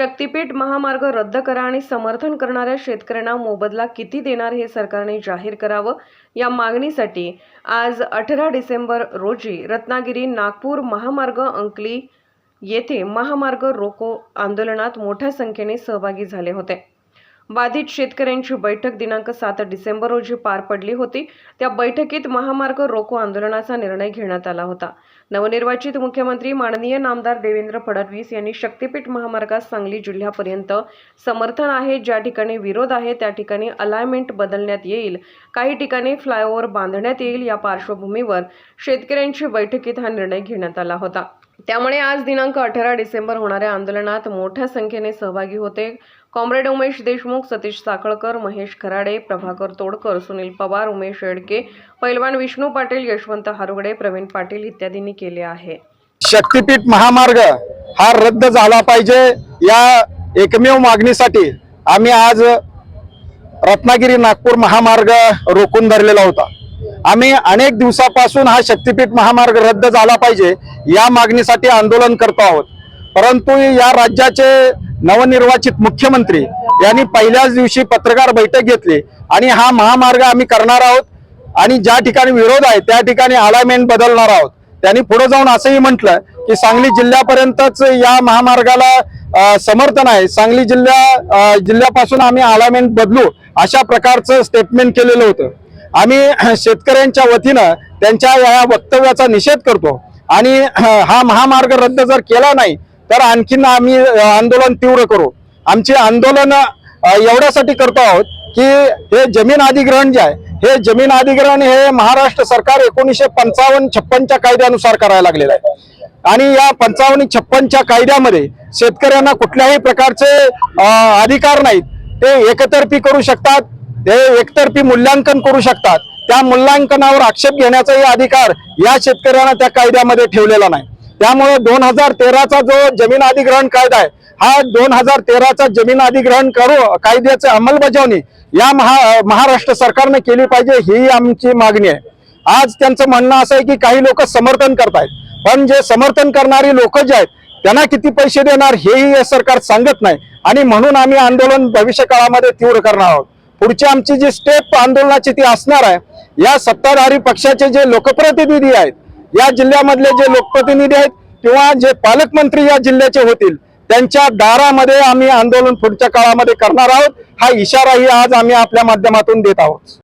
शक्तीपीठ महामार्ग रद्द करा आणि समर्थन करणाऱ्या शेतकऱ्यांना मोबदला किती देणार हे सरकारने जाहीर करावं? या मागणीसाठी आज अठरा डिसेंबर रोजी रत्नागिरी नागपूर महामार्ग अंकली येथे महामार्ग रोको आंदोलनात मोठ्या संख्येने सहभागी झाले होते. बाधित शेतकऱ्यांची बैठक दिनांक सात डिसेंबर रोजी पार पडली होती. त्या बैठकीत महामार्ग रोको आंदोलनाचा निर्णय घेण्यात आला होता. नवनिर्वाचित मुख्यमंत्री माननीय नामदार देवेंद्र फडणवीस यांनी शक्तीपीठ महामार्गास सांगली जिल्ह्यापर्यंत समर्थन आहे ज्या ठिकाणी विरोध आहे त्या ठिकाणी अलायमेंट बदलण्यात येईल. काही ठिकाणी फ्लायओव्हर बांधण्यात येईल या पार्श्वभूमीवर शेतकऱ्यांची बैठकीत हा निर्णय घेण्यात आला होता. त्यामुळे आज दिनांक अठरा डिसेंबर होणाऱ्या आंदोलनात मोठ्या संख्येने सहभागी होते. कॉम्रेड उमेश देशमुख सतीश साखळकर महेश खराडे प्रभाकर तोडकर सुनील पवार उमेश येडके पैलवान विष्णू पाटील यशवंत हारुगडे प्रवीण पाटील इत्यादींनी केले आहे. शक्तीपीठ महामार्ग हा रद्द झाला पाहिजे या एकमेव मागणीसाठी आम्ही आज रत्नागिरी नागपूर महामार्ग रोखून धरलेला होता. आम्ही अनेक दिवसापासून हा शक्तीपीठ महामार्ग रद्द झाला पाहिजे या मागणीसाठी आंदोलन करतो आहोत. परंतु या राज्याचे नवनिर्वाचित मुख्यमंत्री यांनी पहिल्याच दिवशी पत्रकार बैठक घेतली आणि हा महामार्ग आम्ही करणार आहोत आणि ज्या ठिकाणी विरोध आहे त्या ठिकाणी अलायमेंट बदलणार आहोत. त्यांनी पुढे जाऊन असंही म्हटलं की सांगली जिल्ह्यापर्यंतच या महामार्गाला समर्थन आहे. सांगली जिल्ह्या जिल्ह्यापासून आम्ही अलायमेंट बदलू अशा प्रकारचं स्टेटमेंट केलेलं होतं. आम्ही शेतकऱ्यांच्या वतीनं त्यांच्या या वक्तव्याचा निषेध करतो. आणि हा महामार्ग रद्द जर केला नाही तर आणखीन आम्ही आंदोलन तीव्र करू. आमचे आंदोलन एवढ्यासाठी करतो आहोत की हे जमीन अधिग्रहण जे आहे हे जमीन अधिग्रहण हे महाराष्ट्र सरकार एकोणीसशे पंचावन्न छप्पनच्या कायद्यानुसार करायला लागलेलं आहे. आणि या पंचावन्न छप्पनच्या कायद्यामध्ये शेतकऱ्यांना कुठल्याही प्रकारचे अधिकार नाहीत. ते एकतर्फी करू शकतात ते एकतर्फी मूल्यांकन करू शकतात. त्या मूल्यांकनावर आक्षेप घेण्याचाही अधिकार या शेतकऱ्यांना त्या कायद्यामध्ये ठेवलेला नाही. त्यामुळे दोन हजार तेराचा जो जमीन अधिग्रहण कायदा आहे हा दोन हजार तेराचा जमीन अधिग्रहण करू कायद्याची अंमलबजावणी या महा महाराष्ट्र सरकारने केली पाहिजे ही आमची मागणी आहे. आज त्यांचं म्हणणं असं आहे की काही लोक समर्थन करतायत. पण जे समर्थन करणारी लोक जे आहेत त्यांना किती पैसे देणार हेही हे सरकार सांगत नाही. आणि म्हणून आम्ही आंदोलन भविष्य काळामध्ये तीव्र करणार आहोत. पुढची आमची जी स्टेप आंदोलनाची ती असणार आहे या सत्ताधारी पक्षाचे जे लोकप्रतिनिधी आहेत या जिल्ह्यामधले जे लोकप्रतिनिधी आहेत किंवा जे पालकमंत्री या जिल्ह्याचे होतील त्यांच्या दारामध्ये आम्ही आंदोलन पुढच्या काळामध्ये करणार आहोत. हा इशाराही आज आम्ही आपल्या माध्यमातून देत आहोत.